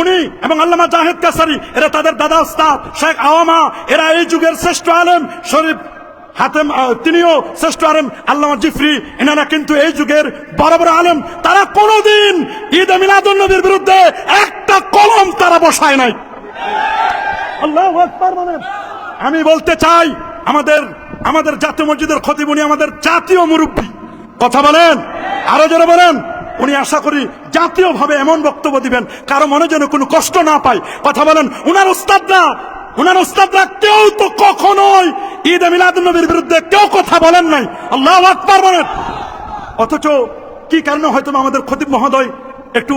উনি এবং আল্লামা জাহেদ কাসারি, এরা তাদের দাদা উস্তাদ শেখ আওয়ামা, এরা এই যুগের শ্রেষ্ঠ আলেম, শরীফ হাতেম তিনিও শ্রেষ্ঠ আলেম, আল্লামা জিফরি, এনারা কিন্তু এই যুগের বড় বড় আলেম। তারা কোনোদিন ঈদ মিলাদুল নবীর বিরুদ্ধে একটা কলম তারা বসায় নাই। আল্লাহ আমি বলতে চাই, আমাদের আমাদের জাতীয় মসজিদের খতিব আমাদের জাতীয় মুরব্বী। কথা বলেন? আরও জোরে বলেন? উনি আশা করি জাতীয়ভাবে এমন বক্তব্য দিবেন, কারও মনে যেন কোনো কষ্ট না পায়। কথা বলেন, উনার উস্তাদরা উনার উস্তাদরা কেউ তো কখনোই ঈদ মিলাদ নবীর বিরুদ্ধে কেউ কথা বলেন নাই। আল্লাহ আকবার বলেন। অথচ কি কারণে হয়তো আমাদের খতিব মহোদয় একটু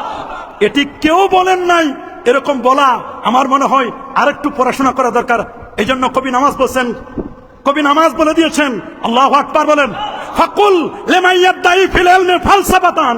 এটি কেউ বলেন নাই। এরকম বলা আমার মনে হয় আরেকটু পড়াশোনা করা দরকার। এই জন্য কবি নামাজ বলছেন। কবি নামাজ বলে দিয়েছেন। আল্লাহ আকবার বলেন, ফাকুল লেমাইয়াদ্দাই ফিল ইলমি ফালসাফাতান।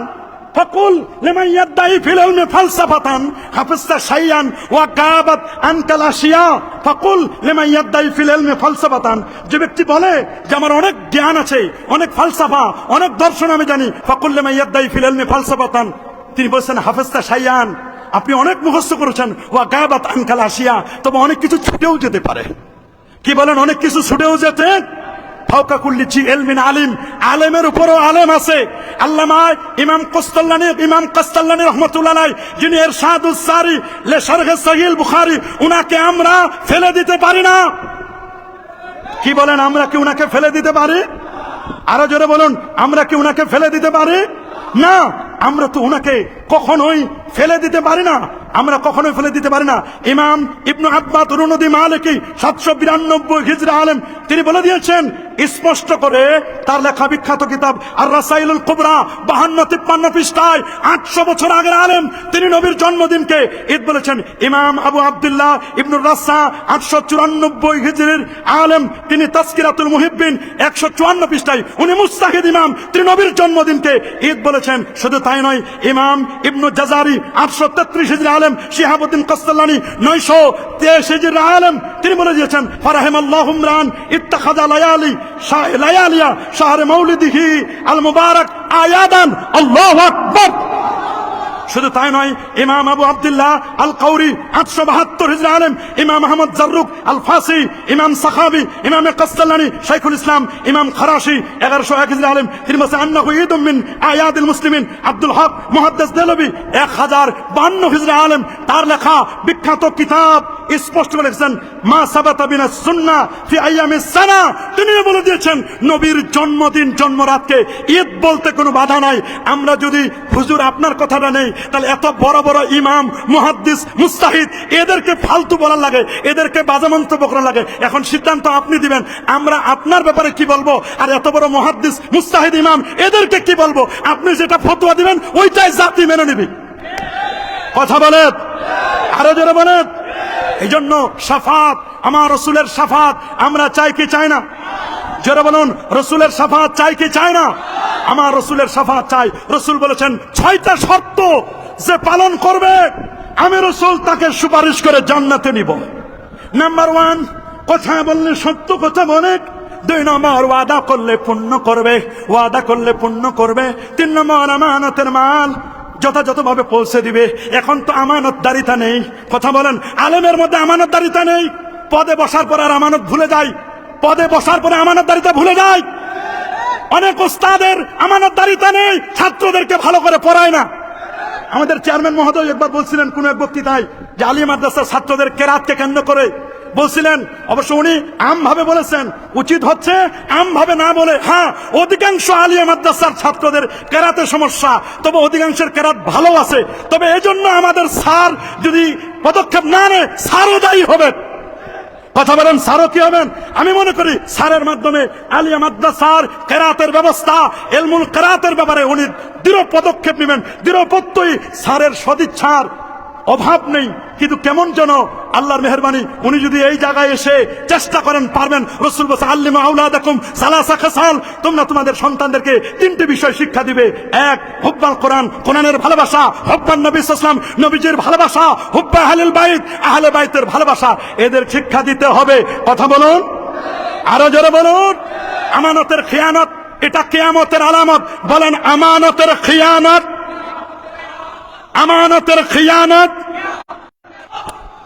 ফাকুল লেমাইয়াদ্দাই ফিল ইলমি ফালসাফাতান। হাফিজতা শাইয়ান ওয়া গাবাত আনকাল আশিয়া ফাকুল লেমাইয়াদ্দাই ফিল ইলমি ফালসাফাতান। যে ব্যক্তি বলে যে আমার অনেক জ্ঞান আছে, অনেক ফালসাফা, অনেক দর্শন আমি জানি, ফাকুল লেমাইয়াদ্দাই ফিল ইলমি ফালসাফাতান। তিনি বলছেন হাফেজতা সাইয়ান। আপনি অনেক মুখস্থ করেছেন ও গায়াবাত আনকাল আসিয়া। তবে অনেক কিছু ছুটেও যেতে পারে। কি বলেন, অনেক কিছু ছুটেও যেতে? ফাউকা কুল্লিচি এলমিন আলিম। আলেমের উপরও আলেম আছে। আল্লামা ইমাম কস্তাল্লানি ইমাম কস্তাল্লানি রহমতুল্লাহ যিনি এর সাদুস সারি, লে শারহে সহিল বুখারী, উনাকে আমরা ফেলে দিতে পারি না। কি বলেন, আমরা কি উনাকে ফেলে দিতে পারি? আরও জোরে বলুন, আমরা কি উনাকে ফেলে দিতে পারি? না। আমরা তো ওনাকে কখনোই ফেলে দিতে পারি না। আমরা কখনোই ফেলে দিতে পারি না। ইমাম ইবনু আব্বাত রুনদি মালিকি সাতশো বিরানব্বই হিজরা আলেম, তিনি বলে দিয়েছেন স্পষ্ট করে তার লেখা বিখ্যাত কিতাব আর রাসাইলুল কুবরা, বাহান্ন তিপ্পান্ন পৃষ্ঠায়, আটশো বছর আগের আলেম, তিনি নবীর জন্মদিনকে ঈদ বলেছেন। ইমাম আবু আব্দুল্লাহ ইবনুর রাসা, আটশো চুরানব্বই হিজরির আলেম, তিনি তাস্কিরাতুল মুহিব্বিন, একশো চুয়ান্ন পৃষ্ঠায়। উনি মুস্তাহিদ ইমাম, তিনি নবীর জন্মদিনকে ঈদ বলেছেন। শুধু তাই নয়, ইমাম ইবনু জাজারি, আটশো তেত্রিশ হিজরি আলেম, শিহাবুদ্দিন কস্তাল্লানি নয়শো তেইশ হিজরি আলেম, তিনি বলে দিয়েছেন ফারাহেম আল্লাহ ইত্তাখাদা লায়ালি শাহ লায়ালিয়া, শাহরে আল মুবারক আয়াদান, আল্লাহু আকবার। শুধু তাই নয়, ইমাম আবু আব্দুল্লাহ আল কৌরি আটশো বাহাত্তর হিজরা আলেম, ইমাম আহমদ জাররুক আল ফাসি ইমাম সাখাবি, ইমাম কাস্তাল্লানি শাইখুল ইসলাম, ইমাম খরাশি, এগারোশো এক হিজরা আলেম, তিনি বলছেন আন্নাহু মিন মুসলিমিন, আব্দুল হক, মুহাদ্দিস দেলবি এক হাজার বান্ন হিজরা আলেম, তার লেখা বিখ্যাত কিতাব স্পষ্ট লিখছেন মা সাবাতা বিনা সুন্না ফি আইয়ামি সানা। তিনি বলে দিয়েছেন, নবীর জন্মদিন জন্মরাতকে ঈদ বলতে কোনো বাধা নাই। আমরা যদি হুজুর আপনার কথাটা নেই, তাহলে এত বড় বড় ইমাম, মুহাদ্দিস, মুস্তাহিদ, এদেরকে ফালতু বলার লাগে, এদেরকে বাজে মন্তব্য করার লাগে। এখন সিদ্ধান্ত আপনি দিবেন, আমরা আপনার ব্যাপারে কি বলব? আর এত বড় মুহাদ্দিস, মুস্তাহিদ ইমাম, এদেরকে কি বলব? আপনি যেটা ফতোয়া দিবেন, ওইটাই জাতি মেনে নিবি। কথা বলেন? আরও জোরে বলেন? এই জন্য সাফাত আমার রসুলের সাফাত আমরা চাই কি চাই না? জোরে বলুন, রসুলের সাফাত চাই কি চাই না? আমার রসুলের সাফাত চাই। রসুল বলেছেন, ছয়টা শর্ত যে পালন করবে, আমি রসুল তাকে সুপারিশ করে জান্নাতে নিব। নাম্বার ওয়ান, কথা বললে সত্য, কথা বলে। দুই নম্বর, ওয়াদা করলে পুণ্য করবে। ওয়াদা করলে পুণ্য করবে। তিন নম্বর, আমানতের মাল। যথাযথভাবে পৌঁছে দিবে। এখন তো আমানতদারিতা নেই। কথা বলেন, আলেমের মধ্যে আমানতদারিতা নেই। পদে বসার পর আর আমানত ভুলে যায়। পদে বসার পরে আমানতদারিতা ভুলে যায়। অনেক ওস্তাদের আমানতদারিতা নেই, ছাত্রদেরকে ভালো করে পড়ায় না। আমাদের চেয়ারম্যান মহোদয় একবার বলছিলেন, কোন এক বক্তৃতায়, যে আলী মাদ্রাসার ছাত্রদের কেরাতকে কেন্দ্র করে বলছিলেন, অবশ্য উনি আম ভাবে বলেছেন, উচিত হচ্ছে আম ভাবে না বলে হ্যাঁ অধিকাংশ আলিয়া মাদ্রাসার ছাত্রদের কেরাতে সমস্যা, তবে অধিকাংশের কেরাত ভালো আছে, তবে এজন্য আমাদের স্যার যদি পদক্ষেপ না নেয়, স্যারও দায়ী হবে কথা বলেন, স্যারও কি হবেন? আমি মনে করি স্যারের মাধ্যমে আলিয়া মাদ্রাসার কেরাতের ব্যবস্থা, এলমুল কেরাতের ব্যাপারে উনি দৃঢ় পদক্ষেপ নেবেন, দৃঢ় প্রত্যয়ী স্যারের সদিচ্ছার অভাব নেই, কিন্তু কেমন যেন আল্লাহর মেহরবানি। উনি যদি এই জায়গায় এসে চেষ্টা করেন, পারবেন। রসুল আল্লিমা আউলা দেখুম সালাসা খাসাল। তোমরা তোমাদের সন্তানদেরকে তিনটি বিষয় শিক্ষা দিবে। এক, হুব্বাল কোরআন। কোরআনের ভালোবাসা, হুব্বান নবী ইসলাম নবীজির ভালোবাসা, হুব্বা আহলিল বাইত। আহলে বাইতের ভালোবাসা, এদের শিক্ষা দিতে হবে। কথা বলুন। আরও জোরে বলুন। আমানতের খেয়ানত, এটা কেয়ামতের আলামত। বলেন, আমানতের খেয়ানত। আমানতের খিয়ানত।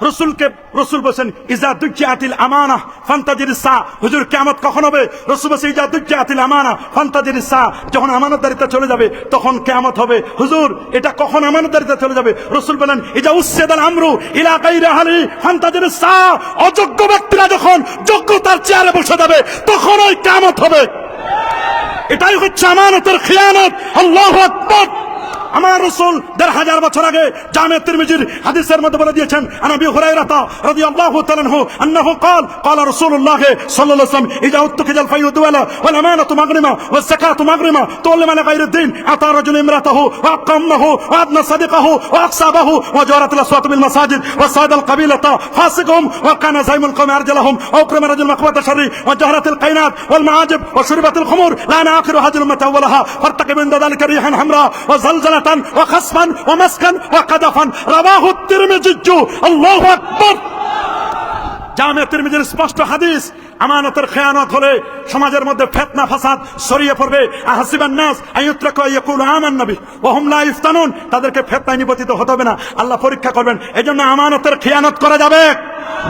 রসুলকে, রসুল বলছেন, ইজা দুজ্জাতিল আমানা ফান্তাজির সা। হুজুর, কিয়ামত কখন হবে? রসুল বলছে ইজা দুজ্জাতিল আমানা ফান্তাজির সা। যখন আমানতদারিতা চলে যাবে, তখন কিয়ামত হবে। হুজুর, এটা কখন আমানতদারিতা চলে যাবে? রসুল বলেন, ইজা উসসিদাল আমরু ইলাকাই রাহালি আহলি ফান্তাজির সা। অযোগ্য ব্যক্তিরা যখন যোগ্যতার চেয়ারে বসে যাবে তখন ওই কিয়ামত হবে। এটাই হচ্ছে আমানতের খিয়ানত। আল্লাহু আকবার। আমার রসুল দেড় হাজার বছর আগে জামে তিরমিজির হাদিসের মধ্যে বলে দিয়েছেন আনাবি হুরাইরাতা রাদিয়াল্লাহু তাআলা আনহু আন্নাহু قال قال رسول الله صلى الله عليه وسلم اذا اتخذ الفيء دولا والامانه مغرمه والزكاه مغرمه تولم على غير الدين اتى رجل امراته واقامه وابنى صديقه واقصابه وجارت الاصوات بالمساجد وصاد القبيله فاسقهم وكان زيم القوم ارجلهم واكرم رجل مقوة الشر وجهرت القينات والمعاجب وشربت الخمور لان اخر هذه الامه اولها فارتقب من ও খাসমান ও মাসকান ও কাদাফান। আল্লাহু আকবার। জামে তিরমিজির স্পষ্ট হাদিস, আমানতের খেয়ানত হলে সমাজের মধ্যে ফেতনা, ফাসাদ ছড়িয়ে পড়বে। হাসিবান নাস ইয়াকুল আমান নবী। ওয়া হুম লা ইফতানুন। তাদেরকে ফেতনায় নিবতিত হতে হবে না। আল্লাহ পরীক্ষা করবেন। এজন্য আমানতের খেয়ানত করা যাবে।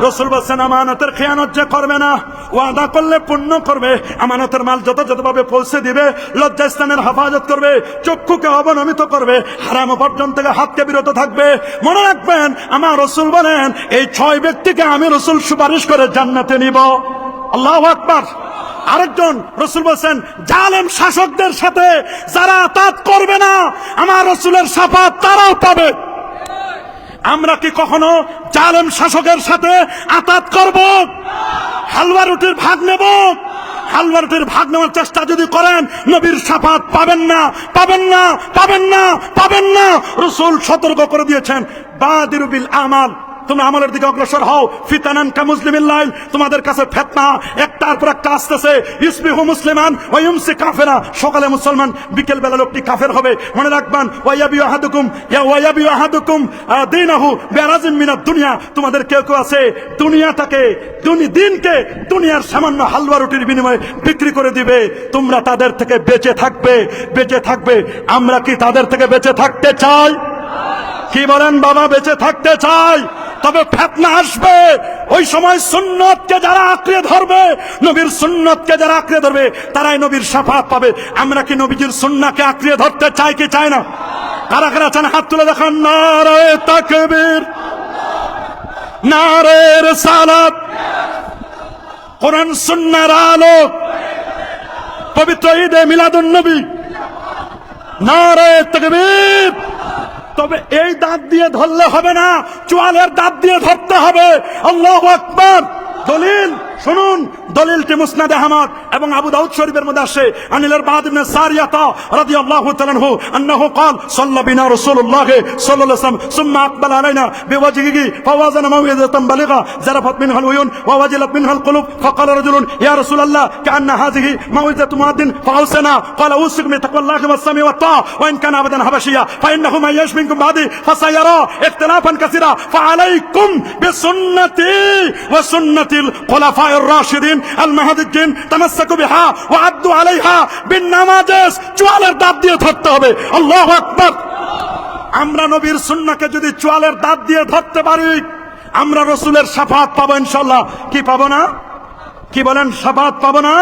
রসুল বলছেন, আমানতের খেয়ানত যে করবে না ওয়াদা করলে পূর্ণ করবে, আমানতের মাল যথাযথভাবে পৌঁছে দিবে, লজ্জাস্থানের হেফাজত করবে, চক্ষুকে অবনমিত করবে, হারাম উপার্জন থেকে হাতকে বিরত থাকবে। মনে রাখবেন, আমার রসুল বলেন, এই ছয় ব্যক্তিকে আমি রসুল সুপারিশ করে জান্নাতে নিব। আল্লাহ আকবার। আরেকজন রসুল বলছেন, জালেম শাসকদের সাথে যারা তাৎ করবে না, আমার রসুলের সাফাত তারাও পাবে। আমরা কি কখনো জালেম শাসকের সাথে আতাত করব? হালুয়া রুটির ভাগ নেব? হালুয়া রুটির ভাগ নেওয়ার চেষ্টা যদি করেন, নবীর সাফাত পাবেন না পাবেন না পাবেন না পাবেন না। রসুল সতর্ক করে দিয়েছেন বাদিরুবিল আমাল। তুমি আমলের দিকে অগ্রসর হও। ফিতানান কা মুসলিমিন লাইল, তোমাদের কাছে ফেতনা একটার পর একটা আসতেছে। ইসবিহু মুসলিমান ওয়া কাফেরা। সকালে মুসলমান বিকেল বেলা লোকটি কাফের হবে। মনে রাখবেন ওয়াইয়াবি আহাদুকুম, ইয়া ওয়াইয়াবি আহাদুকুম দিনাহু বিরাজিম মিনাদ দুনিয়া। তোমাদের কেউ কেউ আছে, দুনিয়াটাকে, দুনি, দিনকে দুনিয়ার সামান্য হালুয়া রুটির বিনিময়ে বিক্রি করে দিবে। তোমরা তাদের থেকে বেঁচে থাকবে বেঁচে থাকবে। আমরা কি তাদের থেকে বেঁচে থাকতে চাই? কি বলেন, বাবা, বেঁচে থাকতে চাই? তবে ফেতনা আসবে। ওই সময় সুন্নতকে যারা আঁকড়ে ধরবে, নবীর সুন্নতকে যারা আঁকড়ে ধরবে, তারাই নবীর সাফাত পাবে। আমরা কি নবীজির সুন্নাকে আঁকড়ে ধরতে চাই কি চাই না? কারা কারা চান হাত তুলে দেখান। নারে তাকবীর। নারে রিসালাত। কোরআন সুন্নাহর আলো। পবিত্র ঈদে মিলাদুন নবী। নারে তাকবীর। তবে এই দাঁত দিয়ে ধরলে হবে না, চোয়ালের দাঁত দিয়ে ধরতে হবে। আল্লাহ আকবর। দলিল, শুনুন দলিলটি মুসনাদ আহমদ এবং আবু দাউদ শরীফের মধ্যে আসে আনিলের বাদ ইবনে সারিয়াতা রাদিয়াল্লাহু তাআলা আনহু আন্নাহু قال صلى بنا رسول الله صلى الله عليه وسلم ثم اقبل علينا بوجهه فوازن موعظه بليغه زرفت منها العيون ووجلت منها القلوب فقال رجل يا رسول الله كأن هذه موعظه مؤذن فاوصنا قال اوصيك بتقوى الله والسمع والطاعه وان كان ابدا حبشيا فانه من يعش منكم بعدي فسيرى اختلافا كثيرا فعليكم بسنتي وسنه الخلفاء الراشدين দাঁত দিয়ে ধরতে হবে। আমরা নবীর সুন্নাকে যদি দাঁত দিয়ে ধরতে পারি, আমরা রসুলের সাফাত পাবো ইনশাল্লাহ কি পাবো না? কি বলেন, সাফাত পাবো না?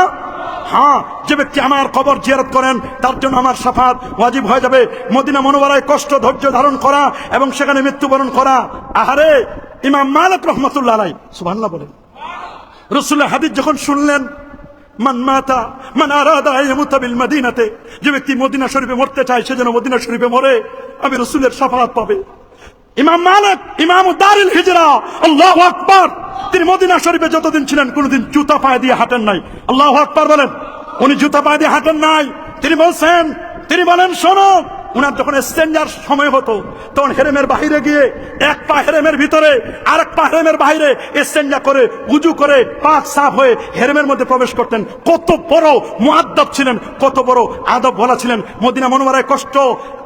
হ্যাঁ যে ব্যক্তি আমার কবর জিয়ারত করেন, তার জন্য আমার সাফাত ওয়াজিব হয়ে যাবে। মদিনা মনোবরায় কষ্ট, ধৈর্য ধারণ করা এবং সেখানে মৃত্যুবরণ করা। আহারে, ইমাম মালিক রহমতুল্লাহ আলাই বলেন। রসুল্লাহ হাদিস যখন শুনলেন, মান মাতা, মান আরাদা ইয়ামুতা বিল মদিনাতে, যে ব্যক্তি মদিনা শরীফে মরতে চায়, সে যেন মদিনা শরীফে মরে, আমি রসুলের সাফাত পাবে। ইমাম মালিক, ইমাম দারিল হিজরা, আল্লাহু আকবার, তিনি মদিনা শরীফে যতদিন ছিলেন, কোনোদিন জুতা পায়ে দিয়ে হাঁটেন নাই। আল্লাহু আকবার বলেন, উনি জুতা পায়ে দিয়ে হাঁটেন নাই। তিনি বলছেন, তিনি বলেন, শোনো উনার যখন স্ট্যান্ডার সময় হতো, তখন হেরেমের বাহিরে গিয়ে এক পা হেরেমের ভিতরে আর এক পা হেরেমের বাইরে স্ট্যান্ডা করে, উজু করে পাক সাফ হয়ে হেরেমের মধ্যে প্রবেশ করতেন। কত বড় মুআদ্দাব ছিলেন, কত বড় আদব বলা ছিলেন। মদিনা মনোমারায় কষ্ট,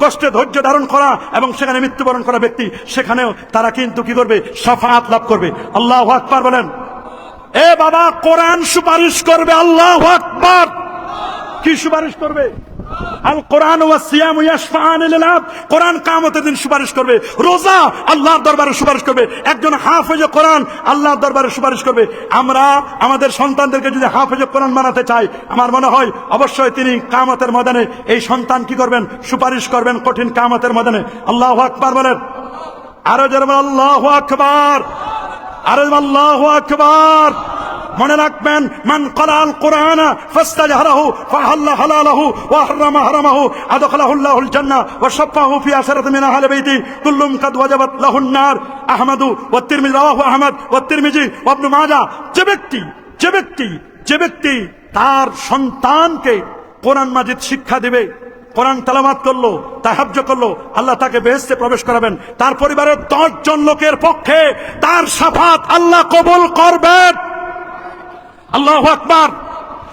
কষ্টে ধৈর্য ধারণ করা এবং সেখানে মৃত্যুবরণ করা ব্যক্তি, সেখানেও তারা কিন্তু কি করবে? সাফাত লাভ করবে। আল্লাহ আকবার বলেন। এ বাবা, কোরআন সুপারিশ করবে, আল্লাহ আকবার। কি সুপারিশ করবে? আল কোরআন ওয়া সিয়াম ইয়াশফাআন লিল আবদ। কোরআন কিয়ামতের দিন সুপারিশ করবে। রোজা আল্লাহর দরবারে সুপারিশ করবে। একজন হাফেজে কোরআন আল্লাহর দরবারে সুপারিশ করবে। আমরা আমাদের সন্তানদেরকে যদি হাফেজে কোরআন বানাতে চাই, আমার মনে হয় অবশ্যই তিনি কিয়ামতের ময়দানে এই সন্তান কি করবেন? সুপারিশ করবেন কঠিন কিয়ামতের ময়দানে। আল্লাহু আকবার বলেন। আরও যারা আল্লাহু আকবার। আরও আল্লাহু আকবার। মনে রাখবেন, মান কলাল কোরআন ফাস্তাজহারাহু ফাহাল্লা হালালাহু ওয়া হারামা হারামাহু, আদখালাহু আল্লাহুল জান্নাহ ওয়া শাফাহু ফি আশরাত মিন আহলি বাইতি, কুল্লুম কাদ ওয়াজাবাত লাহুন নার, আহমদু ওয়া তিরমিজি, রাওয়াহু আহমদ ওয়া তিরমিজি ওয়া ইবনে মাজাহ যে ব্যক্তি যে ব্যক্তি যে ব্যক্তি তার সন্তানকে কোরআন মাজিদ শিক্ষা দিবে, কোরআন তালামাত করল তাহাব্য করল, আল্লাহ তাকে বেহেস্তে প্রবেশ করাবেন, তার পরিবারের দশ জন লোকের পক্ষে তার সাফাত আল্লাহ কবুল করবেন। আল্লাহ আকবার।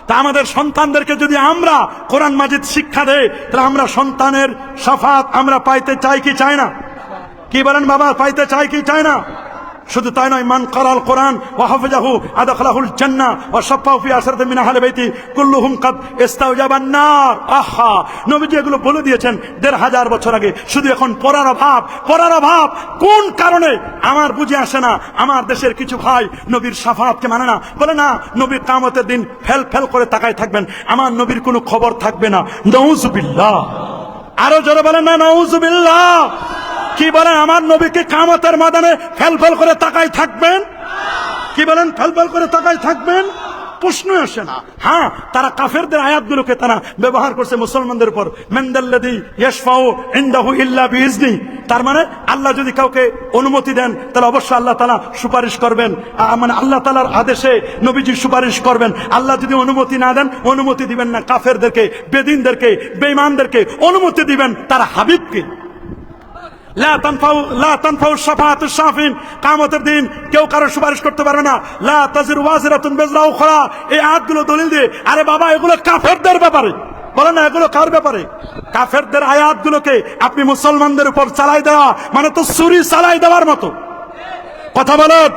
তা আমাদের সন্তানদেরকে যদি আমরা কোরআন মাজিদ শিক্ষা দেই, তাহলে আমরা সন্তানের সাফাত আমরা পাইতে চাই কি চাই না? কি বলেন বাবা, পাইতে চাই কি চাই না? শুধু তাই নয়, মান করাল কোরআন ও হাফিজাহু আদখলাহুল জান্নাহ, ওয়া শাফাহু ফি আসরাতি মিন আহলি বাইতি, কুল্লুহুম কাদ ইস্তাওজাবান নার। আহা, নবীজি এগুলো বলে দিয়েছেন দেড় হাজার বছর আগে। শুধু এখন পড়ার অভাব পড়ার অভাব। কোন কারণে? আমার বুঝে আসে না, আমার দেশের কিছু ভাই নবীর সাফাতকে মানে না। বলে না নবীর কামতের দিন ফেল ফেল করে তাকায় থাকবেন। আমার নবীর কোনো খবর থাকবে না। নউজুবিল্লাহ। আরও জোরে বলেন না, নউজুবিল্লাহ। কি বলেন, আমার নবীকে কামতের মাদানে ফেল ফেল করে তাকাই থাকবেন? কি বলেন ফেল ফেল করে তাকাই থাকবেন? প্রশ্ন আসে না। হ্যাঁ তারা কাফেরদের আয়াতগুলোকে তারা ব্যবহার করছে মুসলমানদের উপর। মেন্দাল্লাদি ইয়াশফাউ ইনদাহু ইল্লা বিইজনি তার মানে আল্লাহ যদি কাউকে অনুমতি দেন, তাহলে অবশ্যই আল্লাহ তালা সুপারিশ করবেন। মানে আল্লাহ তাআলার আদেশে নবীজি সুপারিশ করবেন। আল্লাহ যদি অনুমতি না দেন, অনুমতি দিবেন না। কাফেরদেরকে, বেদিনদেরকে, বেঈমানদেরকে অনুমতি দিবেন, তার হাবিবকে। দিন কেউ সুপারিশ করতে না। লা তাজিরু দলিল দিয়ে, আরে বাবা, এগুলো ব্যাপারে। বলে না, এগুলো কার ব্যাপারে? আপনি মুসলমানদের উপর চালাই দেওয়া মানে তো ছুরি চালাই দেওয়ার মতো। কথা বলেন।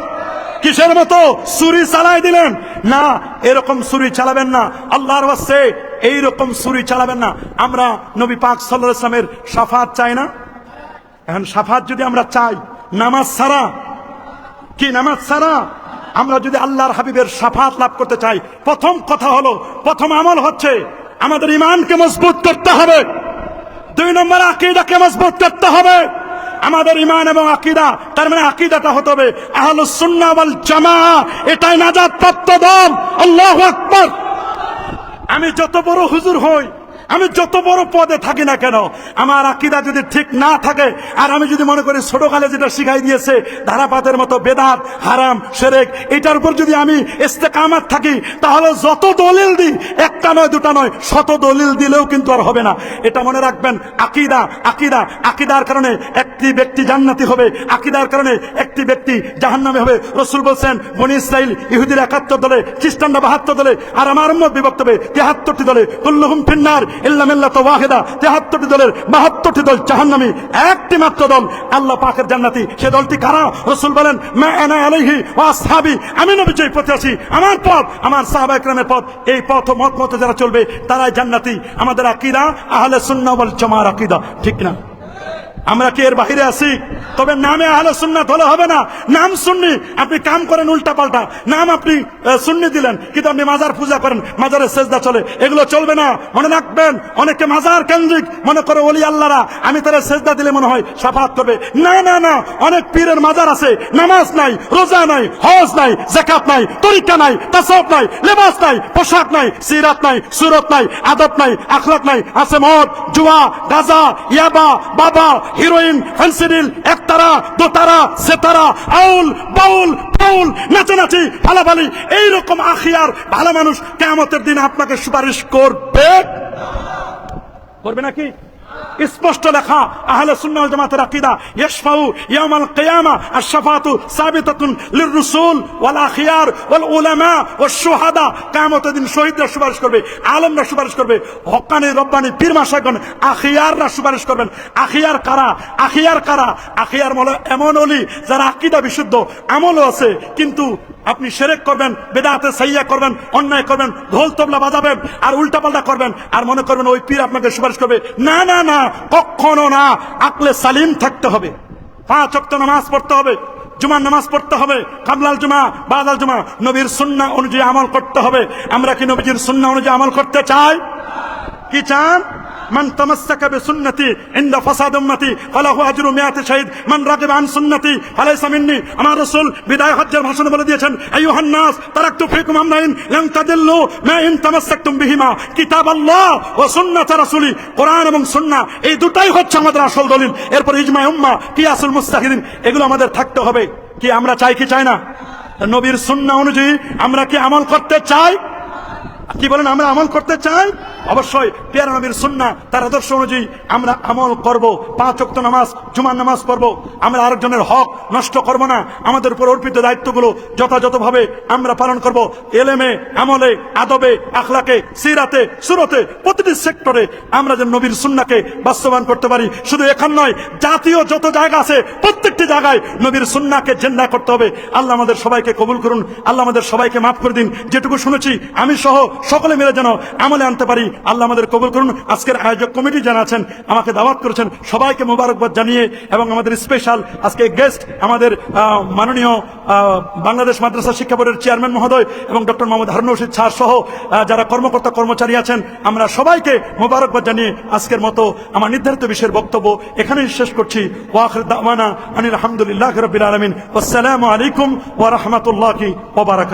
কিসের মতো? ছুরি চালাই দিলেন। না, এরকম ছুরি চালাবেন না। আল্লাহর এইরকম ছুরি চালাবেন না। আমরা নবী পাক সাল্লাল্লাহু আলাইহি সাল্লামের শাফাত চাই না। এখন সাফাত যদি আমরা চাই, নামাজ ছাড়া, কি নামাজ ছাড়া? আমরা যদি আল্লাহর হাবিবের সাফাত লাভ করতে চাই, প্রথম কথা হলো, প্রথম আমল হচ্ছে আমাদের ইমানকে মজবুত করতে হবে। দুই নম্বর আকিদাকে মজবুত করতে হবে। আমাদের ইমান এবং আকিদা, তার মানে আকিদাটা হতে হবে আহলুস সুন্নাহ ওয়াল জামাআহ এটাই নাজাত প্রাপ্ত দল। আল্লাহু আকবার। আমি যত বড় হুজুর হই আমি যত বড় পদে থাকি না কেন, আমার আকিদা যদি ঠিক না থাকে, আর আমি যদি মনে করি ছোটকালে যেটা শিখাই দিয়েছে ধারাপাতের মতো বেদাত, হারাম, সেরেক, এটার উপর যদি আমি ইস্তেকামাত থাকি, তাহলে যত দলিল দিই, একটা নয়, দুটা নয়, শত দলিল দিলেও কিন্তু আর হবে না। এটা মনে রাখবেন, আকিদা আকিদা, আকিদার কারণে একটি ব্যক্তি জান্নাতি হবে, আকিদার কারণে একটি ব্যক্তি জাহান্নামে হবে। রসুল বলছেন, বনি ইসরাইল ইহুদির একাত্তর দলে, খ্রিস্টানরা বাহাত্তর দলে, আর আমার বিভক্ত হবে তেহাত্তরটি দলে। কুল্লুহুম ফিন্নার ইল্লা মিল্লাত ওয়াহিদা, তেহাত্তরটি দলের বাহাত্তরটি দল চাহান্নামি একটি মাত্র দল আল্লাহ পাকের জান্নাতি। সে দলটি কারা? রসুল বলেন, মা আনা আলাইহি ওয়া আসহাবি। আমি নবী যেই পথে আছি। আমার পথ, আমার সাহাবা একরামের পথ। এই পথ মত মতো যারা চলবে, তারাই জান্নাতি। আমাদের আকিদা আহলে সুন্নাহ ওয়াল জামার আকিদা। ঠিক না আমরা কি এর বাহিরে আছি? তবে নামে আহলে সুন্নাত হলে হবে না। নাম সুন্নি, আপনি কাম করেন উল্টা পাল্টা। নাম আপনি সুন্নি দিলেন, কিন্তু আপনি মাজার পূজা করেন, মাজারে সেজদা চলে। এগুলো চলবে না। মনে রাখবেন, অনেকে মাজার কেন্দ্রিক। মনে করে ওলি আল্লাহরা, আমি তারা সেজদা দিলে মনে হয় সাফাত করবে। না না না, অনেক পীরের মাজার আছে। নামাজ নাই, রোজা নাই, হজ নাই জাকাত নাই, তরিকা নাই তাসাউফ নাই, লেবাস নাই, পোশাক নাই, সিরাত নাই, সুরত নাই, আদব নাই, আখলাক নাই, আছে মদ, জুয়া, গাজা, ইয়াবা, বাবা হিরোইন ফেন্সিডিল একতারা, দোতারা, সেতারা, আউল, বাউল পাউল নাচানাচি, ফালাফালি, এইরকম আখিয়ার ভালো মানুষ কেমতের দিন আপনাকে সুপারিশ করবে। করবে নাকি? স্পষ্ট লেখা, আহলে সুন্নাহ ওয়াল জামাতের আকীদা, ইয়াশফাউ ইয়াউমাল কিয়ামা, আশ-শাফাআতু সাবিতাতুন লির-রুসুল, ওয়াল আখিয়ার, ওয়াল উলামা ওয়াশ শুহাদা। কিয়ামতের দিন শহীদরা সুপারিশ করবে, আলেমরা সুপারিশ করবে হক্কানি রব্বানি, পীর মাশাইগণ আখিয়াররা সুপারিশ করবেন। আখিয়ার কারা? আখিয়ার কারা? আখিয়ার মানে এমন ওলি যারা আকীদা বিশুদ্ধ, আমলও আছে, কিন্তু আপনি সেরেক করবেন, বেদাতে সাইয়া করবেন, অন্যায় করবেন, ঢোল তবলা বাজাবেন, আর উল্টাপাল্টা করবেন, আর মনে করবেন ওই পীর আপনাকে সুপারিশ করবে। না না না কখনো না আকলে সালিম থাকতে হবে। পাঁচ অক্ত নামাজ পড়তে হবে, জুমার নামাজ পড়তে হবে, কাবলাল জুমা, বাদাল জুমা, নবীর সুন্না অনুযায়ী আমল করতে হবে। আমরা কি নবীজির সুন্না অনুযায়ী আমল করতে চাই? কি চান? মান তামাসসাকা বিসুন্নতি ইনদা ফাসাদ উম্মতি, ফালাহু আজরু মিয়াত শাহিদ। মান সুন্নতি, ফালাইসা মিন্নি। আমার রাসূল বিদায় হজ্জের ভাষণ বলে দিয়েছেন, আইয়ুহান নাস, তারাকতু ফিকুম আমরাইন লান তাদিল্লু মা ইন তামাসসাকতুম বিহিমা। কিতাব আল্লাহ ও সুন্নাত রাসূলি এবং সুন্নাহ এই দুটাই হচ্ছে আমাদের আসল দলিল। এরপর ইজমা উম্মাহ কিয়াসুল মুস্তাহিদিন, এগুলো আমাদের থাকতে হবে। কি আমরা চাই কি চাই না? নবীর সুন্না অনুযায়ী আমরা কি আমল করতে চাই? কি বলেন, আমরা আমল করতে চাই? অবশ্যই পেয়ারা নবীর সুন্না, তার আদর্শ অনুযায়ী আমরা আমল করব। পাঁচ অক্ত নামাজ, জুমার নামাজ পড়ব। আমরা আরেকজনের হক নষ্ট করব না। আমাদের উপর অর্পিত দায়িত্বগুলো যথাযথভাবে আমরা পালন করব। এলেমে, আমলে, আদবে, আখলাকে, সিরাতে, সুরতে, প্রতিটি সেক্টরে আমরা যেন নবীর সুন্নাকে বাস্তবায়ন করতে পারি। শুধু এখান নয়, জাতীয় যত জায়গা আছে, প্রত্যেকটি জায়গায় নবীর সুন্নাকে জেন্দা করতে হবে। আল্লাহ আমাদের সবাইকে কবুল করুন। আল্লাহ আমাদের সবাইকে মাফ করে দিন। যেটুকু শুনেছি, আমি সহ সকলে মিলে যেন আমলে আনতে পারি। আল্লাহ আমাদের কবুল করুন। আজকের আয়োজক কমিটি যারা আছেন, আমাকে দাওয়াত করেছেন, সবাইকে মোবারকবাদ জানিয়ে এবং আমাদের স্পেশাল আজকে গেস্ট আমাদের মাননীয় বাংলাদেশ মাদ্রাসা শিক্ষা বোর্ডের চেয়ারম্যান মহোদয় এবং ডক্টর মোহাম্মদ হারুন রশিদ স্যার সহ যারা কর্মকর্তা কর্মচারী আছেন, আমরা সবাইকে মোবারকবাদ জানিয়ে আজকের মতো আমার নির্ধারিত বিষয়ের বক্তব্য এখানেই শেষ করছি। ওয়াখির দাওয়ানা আনিল আলহামদুলিল্লাহ রবিল আলমিন। আসসালামু আলাইকুম ওয়া রাহমাতুল্লাহি ওয়া বারাকাতুহু।